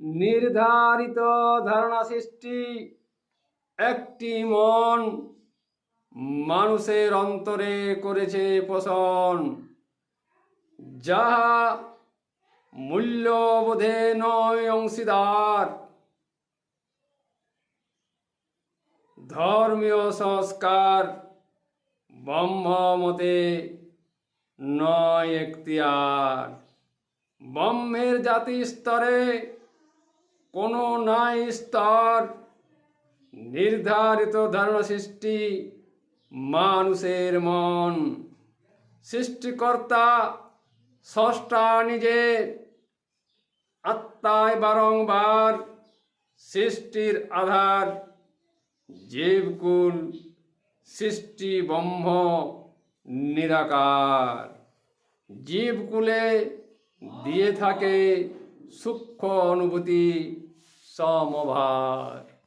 নির্ধারিত ধারণা সৃষ্টি একটি মন মানুষের অন্তরে করেছে পোষণ, যাহা মূল্যবোধে নয় অংশীদার। ধর্মীয় সংস্কার ব্রহ্মমতে নয় এখতিয়ার। ব্রহ্মের জাতি স্তরে কোনো নাই স্তর। নির্ধারিত ধারণা সৃষ্টি মানুষের মন। সৃষ্টিকর্তা, স্রষ্টা নিজে। আত্মায় বারংবার সৃষ্টির আধার। জীবকুল, সৃষ্টি ব্রহ্ম, নিরাকার। জীবকুলে দিয়ে থাকে সূক্ষ্ম অনুভূতি সমভার।